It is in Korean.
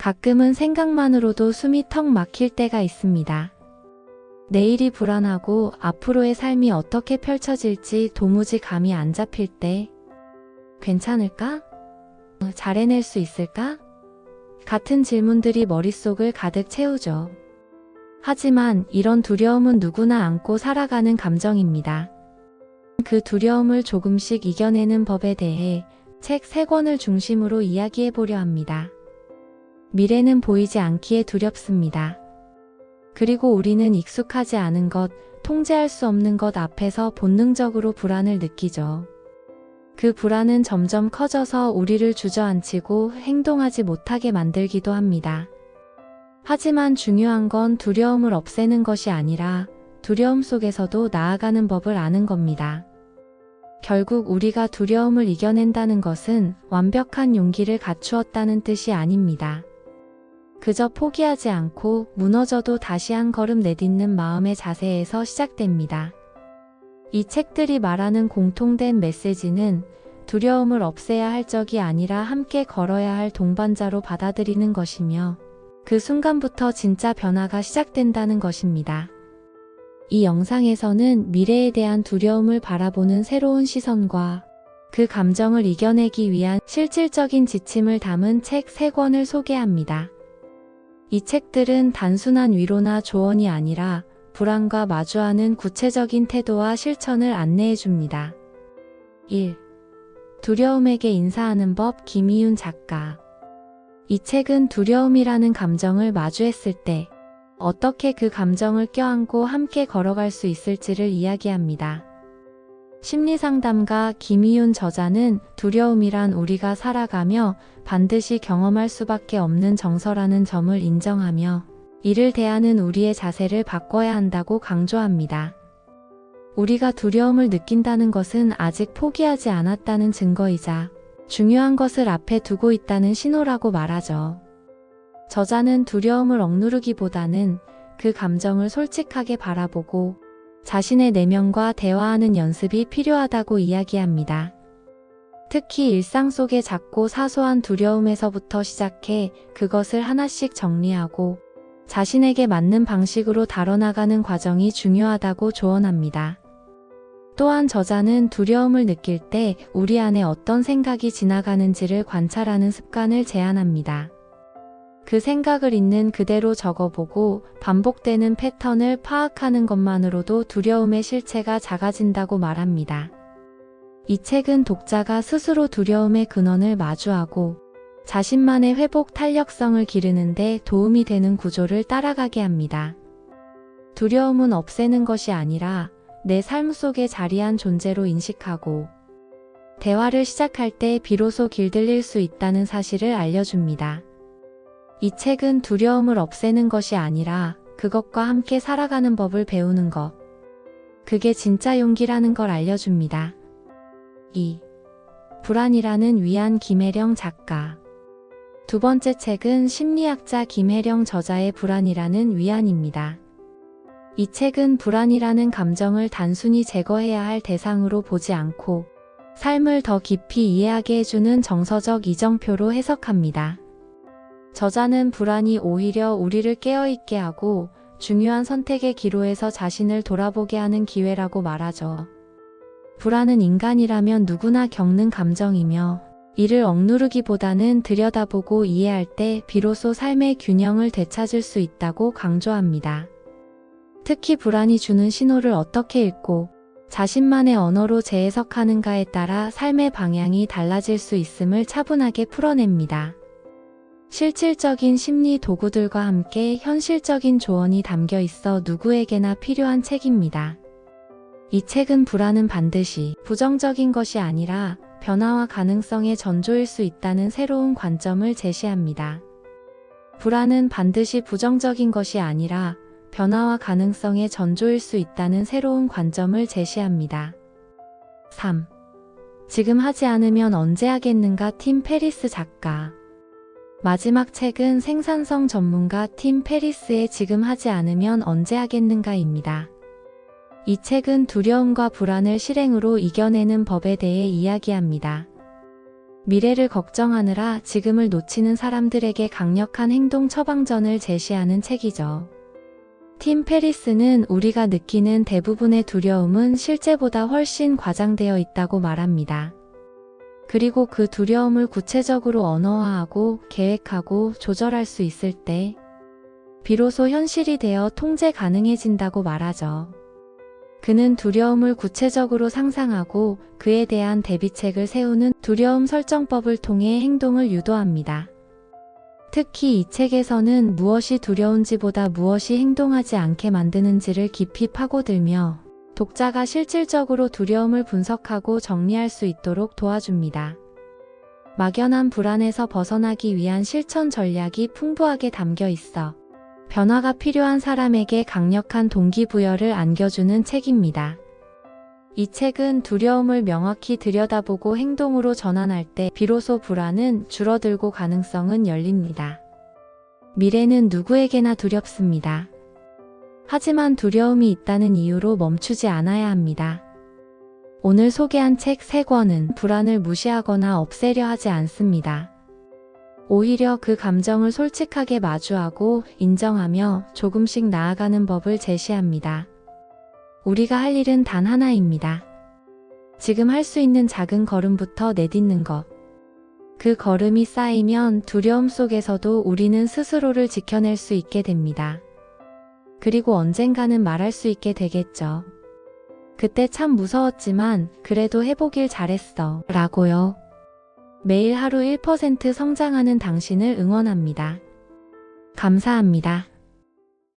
가끔은 생각만으로도 숨이 턱 막힐 때가 있습니다. 내일이 불안하고 앞으로의 삶이 어떻게 펼쳐질지 도무지 감이 안 잡힐 때, 괜찮을까? 어, 잘 해낼 수 있을까? 같은 질문들이 머릿속을 가득 채우죠. 하지만 이런 두려움은 누구나 안고 살아가는 감정입니다. 그 두려움을 조금씩 이겨내는 법에 대해 책 3권을 중심으로 이야기해 보려 합니다. 미래는 보이지 않기에 두렵습니다. 그리고 우리는 익숙하지 않은 것, 통제할 수 없는 것 앞에서 본능적으로 불안을 느끼죠. 그 불안은 점점 커져서 우리를 주저앉히고 행동하지 못하게 만들기도 합니다. 하지만 중요한 건 두려움을 없애는 것이 아니라 두려움 속에서도 나아가는 법을 아는 겁니다. 결국 우리가 두려움을 이겨낸다는 것은 완벽한 용기를 갖추었다는 뜻이 아닙니다. 그저 포기하지 않고 무너져도 다시 한 걸음 내딛는 마음의 자세에서 시작됩니다. 이 책들이 말하는 공통된 메시지는 두려움을 없애야 할 적이 아니라 함께 걸어야 할 동반자로 받아들이는 것이며 그 순간부터 진짜 변화가 시작된다는 것입니다. 이 영상에서는 미래에 대한 두려움을 바라보는 새로운 시선과 그 감정을 이겨내기 위한 실질적인 지침을 담은 책 3권을 소개합니다. 이 책들은 단순한 위로나 조언이 아니라 불안과 마주하는 구체적인 태도와 실천을 안내해 줍니다. 1. 두려움에게 인사하는 법 김희윤 작가 이 책은 두려움이라는 감정을 마주했을 때 어떻게 그 감정을 껴안고 함께 걸어갈 수 있을지를 이야기합니다. 심리상담가 김희윤 저자는 두려움이란 우리가 살아가며 반드시 경험할 수밖에 없는 정서라는 점을 인정하며 이를 대하는 우리의 자세를 바꿔야 한다고 강조합니다. 우리가 두려움을 느낀다는 것은 아직 포기하지 않았다는 증거이자 중요한 것을 앞에 두고 있다는 신호라고 말하죠. 저자는 두려움을 억누르기보다는 그 감정을 솔직하게 바라보고 자신의 내면과 대화하는 연습이 필요하다고 이야기합니다. 특히 일상 속의 작고 사소한 두려움에서부터 시작해 그것을 하나씩 정리하고 자신에게 맞는 방식으로 다뤄나가는 과정이 중요하다고 조언합니다. 또한 저자는 두려움을 느낄 때 우리 안에 어떤 생각이 지나가는지를 관찰하는 습관을 제안합니다. 그 생각을 있는 그대로 적어보고 반복되는 패턴을 파악하는 것만으로도 두려움의 실체가 작아진다고 말합니다. 이 책은 독자가 스스로 두려움의 근원을 마주하고 자신만의 회복 탄력성을 기르는데 도움이 되는 구조를 따라가게 합니다. 두려움은 없애는 것이 아니라 내 삶 속에 자리한 존재로 인식하고 대화를 시작할 때 비로소 길들일 수 있다는 사실을 알려줍니다. 이 책은 두려움을 없애는 것이 아니라 그것과 함께 살아가는 법을 배우는 것. 그게 진짜 용기라는 걸 알려줍니다. 2. 불안이라는 위안 김혜령 작가. 두 번째 책은 심리학자 김혜령 저자의 불안이라는 위안입니다. 이 책은 불안이라는 감정을 단순히 제거해야 할 대상으로 보지 않고 삶을 더 깊이 이해하게 해주는 정서적 이정표로 해석합니다. 저자는 불안이 오히려 우리를 깨어있게 하고 중요한 선택의 기로에서 자신을 돌아보게 하는 기회라고 말하죠. 불안은 인간이라면 누구나 겪는 감정이며 이를 억누르기보다는 들여다보고 이해할 때 비로소 삶의 균형을 되찾을 수 있다고 강조합니다. 특히 불안이 주는 신호를 어떻게 읽고 자신만의 언어로 재해석하는가에 따라 삶의 방향이 달라질 수 있음을 차분하게 풀어냅니다. 실질적인 심리 도구들과 함께 현실적인 조언이 담겨 있어 누구에게나 필요한 책입니다. 이 책은 불안은 반드시 부정적인 것이 아니라 변화와 가능성의 전조일 수 있다는 새로운 관점을 제시합니다. 불안은 반드시 부정적인 것이 아니라 변화와 가능성의 전조일 수 있다는 새로운 관점을 제시합니다. 3. 지금 하지 않으면 언제 하겠는가 팀 페리스 작가 마지막 책은 생산성 전문가 팀 페리스의 지금 하지 않으면 언제 하겠는가입니다. 이 책은 두려움과 불안을 실행으로 이겨내는 법에 대해 이야기합니다. 미래를 걱정하느라 지금을 놓치는 사람들에게 강력한 행동 처방전을 제시하는 책이죠. 팀 페리스는 우리가 느끼는 대부분의 두려움은 실제보다 훨씬 과장되어 있다고 말합니다. 그리고 그 두려움을 구체적으로 언어화하고 계획하고 조절할 수 있을 때 비로소 현실이 되어 통제 가능해진다고 말하죠. 그는 두려움을 구체적으로 상상하고 그에 대한 대비책을 세우는 두려움 설정법을 통해 행동을 유도합니다. 특히 이 책에서는 무엇이 두려운지보다 무엇이 행동하지 않게 만드는지를 깊이 파고들며 독자가 실질적으로 두려움을 분석하고 정리할 수 있도록 도와줍니다. 막연한 불안에서 벗어나기 위한 실천 전략이 풍부하게 담겨 있어 변화가 필요한 사람에게 강력한 동기부여를 안겨주는 책입니다. 이 책은 두려움을 명확히 들여다보고 행동으로 전환할 때 비로소 불안은 줄어들고 가능성은 열립니다. 미래는 누구에게나 두렵습니다. 하지만 두려움이 있다는 이유로 멈추지 않아야 합니다. 오늘 소개한 책 3권은 불안을 무시하거나 없애려 하지 않습니다. 오히려 그 감정을 솔직하게 마주하고 인정하며 조금씩 나아가는 법을 제시합니다. 우리가 할 일은 단 하나입니다. 지금 할 수 있는 작은 걸음부터 내딛는 것. 그 걸음이 쌓이면 두려움 속에서도 우리는 스스로를 지켜낼 수 있게 됩니다. 그리고 언젠가는 말할 수 있게 되겠죠. 그때 참 무서웠지만 그래도 해보길 잘했어. 라고요. 매일 하루 1% 성장하는 당신을 응원합니다. 감사합니다.